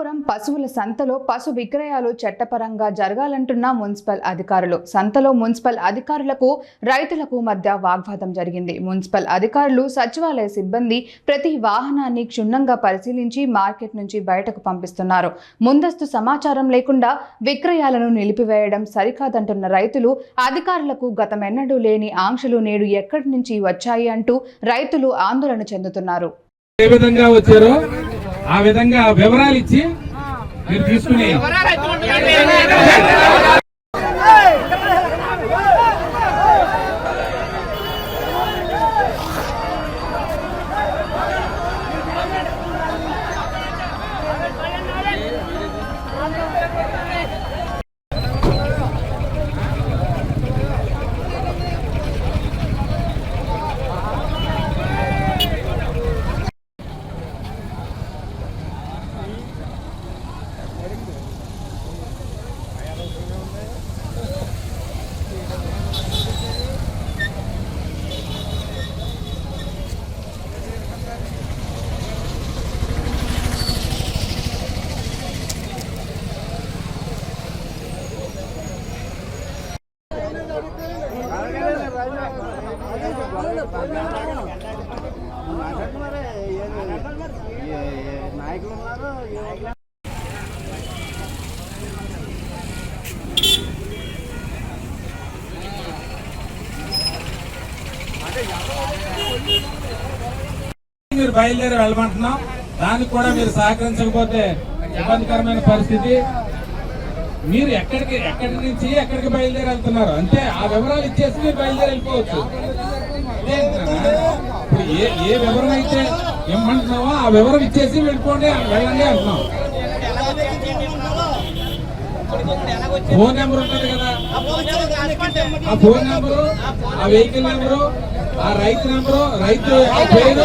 అనంతపురం పశువుల సంతలో పశు విక్రయాలు చట్టపరంగా జరగాలంటున్న మున్సిపల్ అధికారులు. సంతలో మున్సిపల్ అధికారులకు రైతులకు మధ్య వాగ్వాదం జరిగింది. మున్సిపల్ అధికారులు సచివాలయ సిబ్బంది ప్రతి వాహనాన్ని క్షుణ్ణంగా పరిశీలించి మార్కెట్ నుంచి బయటకు పంపిస్తున్నారు. ముందస్తు సమాచారం లేకుండా విక్రయాలను నిలిపివేయడం సరికాదంటున్న రైతులు అధికారులకు గతమెన్నడూ లేని ఆంక్షలు నేడు ఎక్కడి నుంచి వచ్చాయి అంటూ రైతులు ఆందోళన చెందుతున్నారు. ఏ విధంగా వచ్చారో ఆ విధంగా వివరాలు ఇచ్చి మీరు తీసుకుని నాయకులు ఉన్నారు మీరు బయలుదేరి వెళ్ళమంటున్నాం. దానికి కూడా మీరు సహకరించకపోతే ఇబ్బందికరమైన పరిస్థితి. మీరు ఎక్కడికి ఎక్కడి నుంచి ఎక్కడికి బయలుదేరి వెళ్తున్నారు అంటే ఆ వివరాలు ఇచ్చేసి మీరు బయలుదేరి వెళ్ళిపోవచ్చు ఇప్పుడు ఏ ఏ వివరం అయితే ఇమ్మంటున్నామో ఆ వివరం ఇచ్చేసి వెళ్ళిపోండి వెళ్ళండి అంటున్నాం. ఫోన్ నెంబర్ ఉంటుంది కదా. ఆ ఫోన్ నెంబరు ఆ వెహికల్ నెంబరు ఆ రైతు నెంబరు రైతు ఆ పేరు.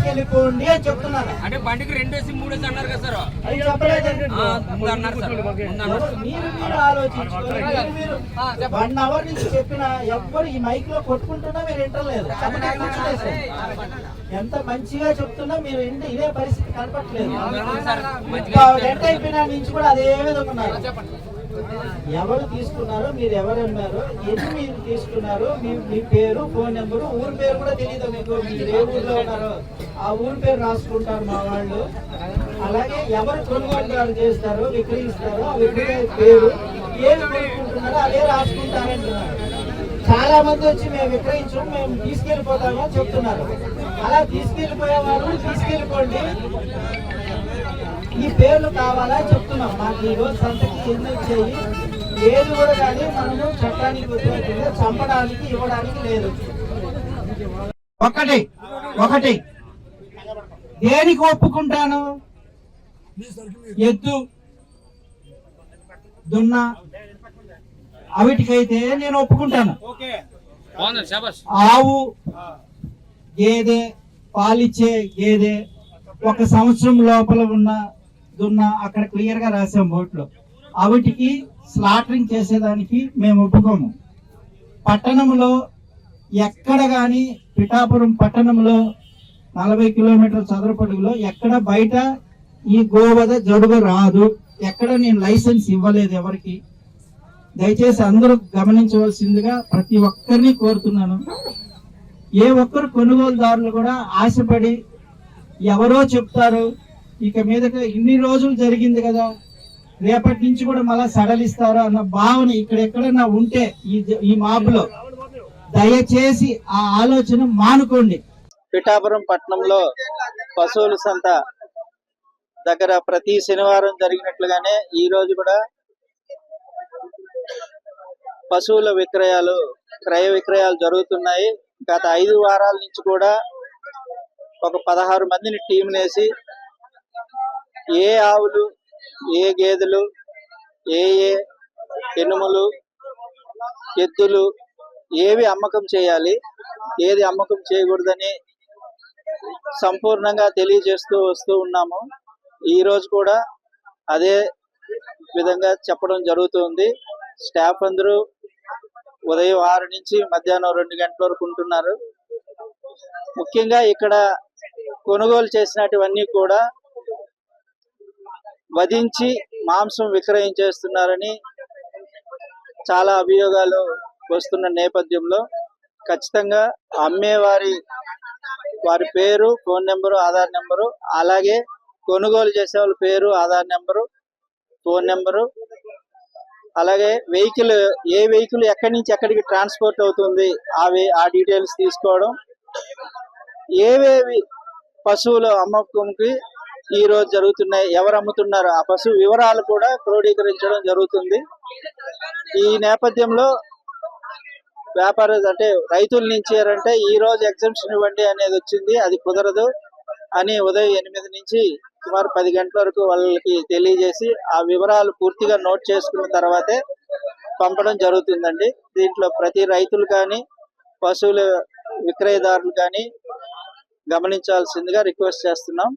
తీసుకెళ్ళిపోండి అని చెప్తున్నారు. అంటే బండికి రెండేసి మూడేసి అన్నారు కదా సార్. అది చెప్పలేదండి మీరు మీరు ఆలోచించుకోండి. మీరు మీరు వన్ అవర్ నుంచి చెప్పిన ఎవ్వరు ఈ మైక్లో కొట్టుకుంటున్నా మీరు వింటలేదు. ఎంత మంచిగా చెప్తున్నా మీరు ఇదే పరిస్థితి కనపట్లేదు గంట అయిపోయినా నుంచి కూడా అదే విధంగా ఉన్నారు. ఎవరు తీసుకున్నారో మీరు ఎవరు అన్నారు ఎన్ని మీరు తీసుకున్నారు మీ మీ పేరు ఫోన్ నెంబరు ఊరి పేరు కూడా తెలియదు మీకు? మీరు ఏ ఊర్లో ఉన్నారో? ఆ ఊరి పేరు రాసుకుంటారు మా వాళ్ళు. అలాగే ఎవరు కొనుగోలుదారు చేస్తారో విక్రయిస్తారో ఆ విక్రయ పేరు ఏమి కొనుక్కుంటున్నారో అదే రాసుకుంటారంటున్నారు. చాలా మంది వచ్చి మేము విక్రయించం మేము తీసుకెళ్ళిపోతామో చెప్తున్నారు. అలా తీసుకెళ్ళిపోయే వాళ్ళు తీసుకెళ్ళిపోండి. ఈ పేర్లు కావాలా చెప్తున్నాం. మాకు ఈ రోజు సంతకి ఎన్ని వచ్చాయి ఏది కూడా కానీ మనము చట్టానికి వ్యతిరేకంగా చంపడానికి ఇవ్వడానికి లేదు. ఒకటి ఒకటి. దేనికి ఒప్పుకుంటాను? ఎద్దు దున్న. అవిటికైతే నేను ఒప్పుకుంటాను. ఆవు గేదె పాలిచ్చే గేదె ఒక సంవత్సరం లోపల ఉన్న దున్న అక్కడ క్లియర్గా రాసాం బోట్లో అవిటికి స్లాటరింగ్ చేసేదానికి మేము ఒప్పుకోము. పట్టణంలో ఎక్కడ కానీ పిఠాపురం పట్టణంలో నలభై కిలోమీటర్ల చదరపడుగులో ఎక్కడ బయట ఈ గోవద జడుగు రాదు. ఎక్కడ నేను లైసెన్స్ ఇవ్వలేదు ఎవరికి. దయచేసి అందరూ గమనించవలసిందిగా ప్రతి ఒక్కరిని కోరుతున్నాను. ఏ ఒక్కరు కొనుగోలుదారులు కూడా ఆశపడి ఎవరో చెప్తారు ఇక మీదట ఇన్ని రోజులు జరిగింది కదా రేపటి నుంచి కూడా మళ్ళా సడలిస్తారా అన్న భావన ఇక్కడ ఎక్కడైనా ఉంటే ఈ ఈ మాబులో దయచేసి ఆ ఆలోచన మానుకోండి. పిఠాపురం పట్టణంలో పశువుల సంత దగ్గర ప్రతి శనివారం జరిగినట్లుగానే ఈ రోజు కూడా పశువుల విక్రయాలు క్రయ విక్రయాలు జరుగుతున్నాయి. గత ఐదు వారాల నుంచి కూడా ఒక పదహారు మందిని టీంనేసి ఏ ఆవులు ఏ గేదెలు ఏ ఏ ఎనుములు ఎద్దులు ఏవి అమ్మకం చేయాలి ఏది అమ్మకం చేయకూడదని సంపూర్ణంగా తెలియజేస్తూ వస్తూ ఉన్నాము. ఈ రోజు కూడా అదే విధంగా చెప్పడం జరుగుతుంది. స్టాఫ్ అందరూ ఉదయం ఆరు నుంచి మధ్యాహ్నం రెండు గంటల వరకు ఉంటున్నారు. ముఖ్యంగా ఇక్కడ కొనుగోలు చేసినటువన్నీ కూడా వధించి మాంసం విక్రయించేస్తున్నారని చాలా అభియోగాలు వస్తున్న నేపథ్యంలో ఖచ్చితంగా అమ్మేవారి వారి పేరు ఫోన్ నెంబరు ఆధార్ నెంబరు అలాగే కొనుగోలు చేసే వాళ్ళ పేరు ఆధార్ నెంబరు ఫోన్ నెంబరు అలాగే వెహికల్ ఏ వెహికల్ ఎక్కడి నుంచి ఎక్కడికి ట్రాన్స్పోర్ట్ అవుతుంది అవి ఆ డీటెయిల్స్ తీసుకోవడం ఏవేవి పశువులు అమ్మకంకి ఈ రోజు జరుగుతున్నాయి. ఎవరు అమ్ముతున్నారు? ఆ పశువు వివరాలు కూడా క్రోడీకరించడం జరుగుతుంది. ఈ నేపథ్యంలో వ్యాపార అంటే రైతుల నుంచి అంటే ఈ రోజు ఎగ్జామ్షన్ ఇవ్వండి అనేది వచ్చింది. అది కుదరదు అని ఉదయం ఎనిమిది నుంచి సుమారు పది గంటల వరకు వాళ్ళకి తెలియజేసి ఆ వివరాలు పూర్తిగా నోట్ చేసుకున్న తర్వాతే పంపడం జరుగుతుందండి. దీంట్లో ప్రతి రైతులు కానీ పశువుల విక్రయదారులు కానీ గమనించాల్సిందిగా రిక్వెస్ట్ చేస్తున్నాం.